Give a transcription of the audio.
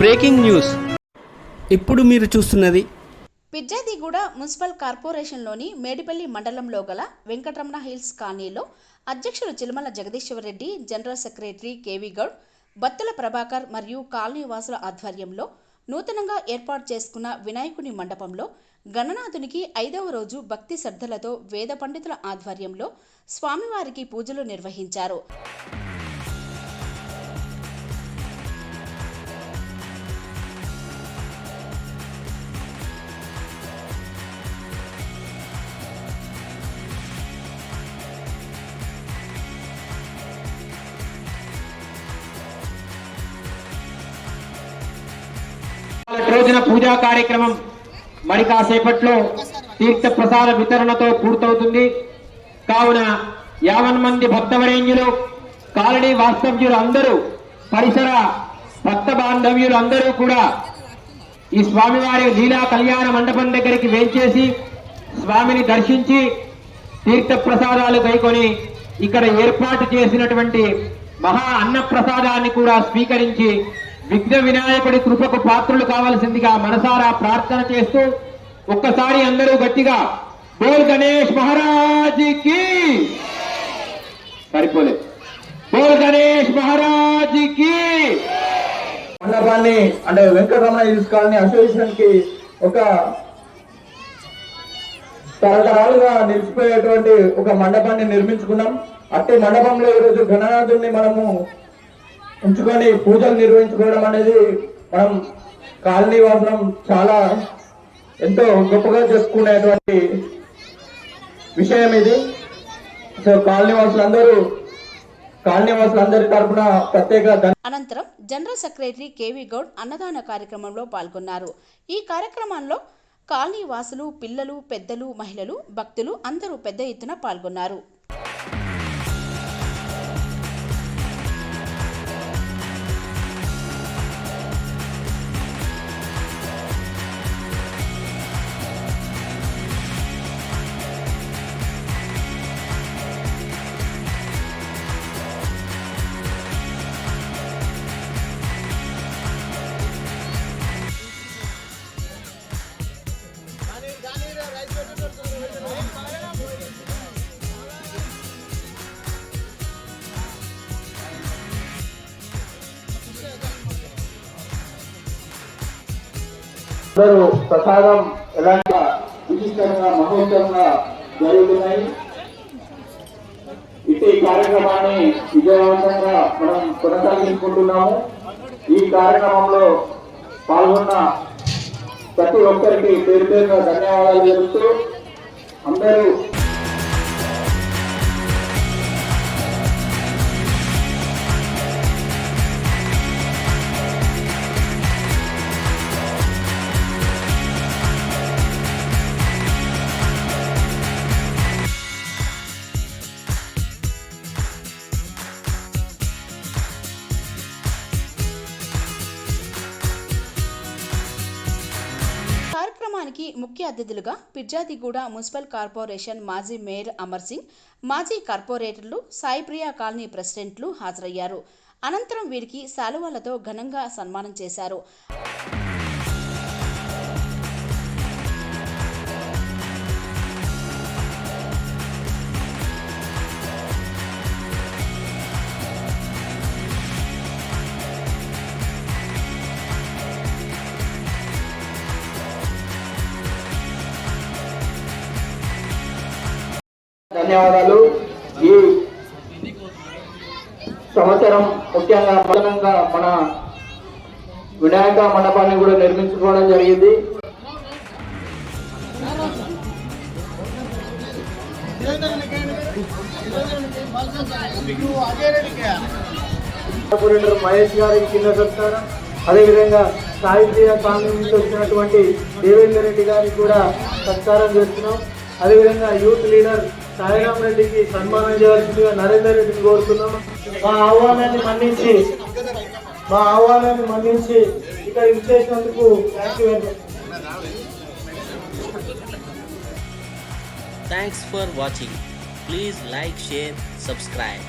Breaking news. ఇప్పుడు మీరు చూస్తున్నది. పిజ్జాదిగూడ మున్సిపల్ కార్పొరేషన్లోని మేడిపల్లి మండలంలో గల వెంకటరమణ హిల్స్ కాలనీలో అధ్యక్షులు Chilamala Jagadishwarreddy general secretary KV Goud Battula Prabhakar మరియు కాలనీ వాసుల ఆధ్వర్యంలో నూతనంగా ఏర్పాటు చేసుకున్న వినాయకుని మండపంలో గణనాథునికి ఐదవ రోజు భక్తి శ్రద్ధలతో వేద పండితుల ఆధ్వర్యంలో స్వామివారికి పూజలు నిర్వహించారు. పూజా కార్యక్రమం మరి కాసేపట్లో తీర్థ ప్రసాద వితరణతో పూర్తవుతుంది. కావున యావన్ మంది భక్తవరేంజులు కాలనీ వాస్తవ్యులు అందరూ పరిసర భక్త బాంధవ్యులు అందరూ కూడా ఈ స్వామివారి లీలా కళ్యాణ మండపం దగ్గరికి వేంచేసి స్వామిని దర్శించి తీర్థ ప్రసాదాలు కైకొని ఇక్కడ ఏర్పాటు చేసినటువంటి మహా అన్న ప్రసాదాన్ని కూడా స్వీకరించి విఘ్న వినాయకుడి కృపకు పాత్రులు కావలసిందిగా మనసారా ప్రార్థన చేస్తూ ఒక్కసారి అందరూ గట్టిగా బోల్ గణేష్ మహారాజుకి. సరిపోలే. బోల్ గణేష్ మహారాజుకి. మండపాన్ని అంటే వెంకటరమణ హిల్స్ కాలనీ అసోసియేషన్కి ఒక తరతరాలుగా నిలిచిపోయేటువంటి ఒక మండపాన్ని నిర్మించుకున్నాం. అట్టి మండపంలో ఈరోజు గణనాథుడిని మనము ఉంచుకొని పూజలు నిర్వహించుకోవడం అనేది మనం కాలనీ వాసనం చాలా ఎంతో గొప్పగా చేసుకునేటువంటి విషయం ఇది. సో కాలనీ వాసులందరూ కాలనీ వాసులందరి తరఫున ప్రత్యేక అనంతరం జనరల్ సెక్రటరీ కేవీ గౌడ్ అన్నదాన కార్యక్రమంలో పాల్గొన్నారు. ఈ కార్యక్రమంలో కాలనీ వాసులు పిల్లలు పెద్దలు మహిళలు భక్తులు అందరూ పెద్ద ఎత్తున పాల్గొన్నారు. అందరూ ప్రసాదం ఎలాంటి విశిష్టంగా మహోత్సవంగా జరుగుతున్నాయి? ఇట్టి కార్యక్రమాన్ని విజయవంతంగా మనం కొనసాగించుకుంటున్నాము. ఈ కార్యక్రమంలో పాల్గొన్న ప్రతి ఒక్కరికి పేరు పేరుగా ధన్యవాదాలు తెలుపుతూ అందరూ కార్యక్రమానికి ముఖ్య అతిథులుగా పిర్జాదిగూడ మున్సిపల్ కార్పొరేషన్ మాజీ మేయర్ అమర్ సింగ్ మాజీ కార్పొరేటర్లు సాయిప్రియ కాలనీ ప్రెసిడెంట్లు హాజరయ్యారు. అనంతరం వీరికి శాలువాలతో ఘనంగా సన్మానం చేశారు. ధన్యవాదాలు. ఈ సంవత్సరం ముఖ్యంగా ప్రధానంగా మన వినాయక మండపాన్ని కూడా నిర్మించుకోవడం జరిగింది. మహేష్ గారికి కింద సత్కారం. అదేవిధంగా సాహిత్య కాంగ్రెస్ నుంచి వచ్చినటువంటి దేవేందర్ రెడ్డి గారికి కూడా సత్కారం చేస్తున్నాం. అదేవిధంగా యూత్ లీడర్ సాయిరామ్ రెడ్డికి సన్మానం చేయాల్సిందిగా నరేందర్ రెడ్డిని కోరుతున్నాం మా ఆహ్వానాన్ని మన్నించి మా ఆహ్వానాన్ని మన్నించి ఇక్కడ ఇచ్చేసినందుకు thank you very much thanks for watching please like share subscribe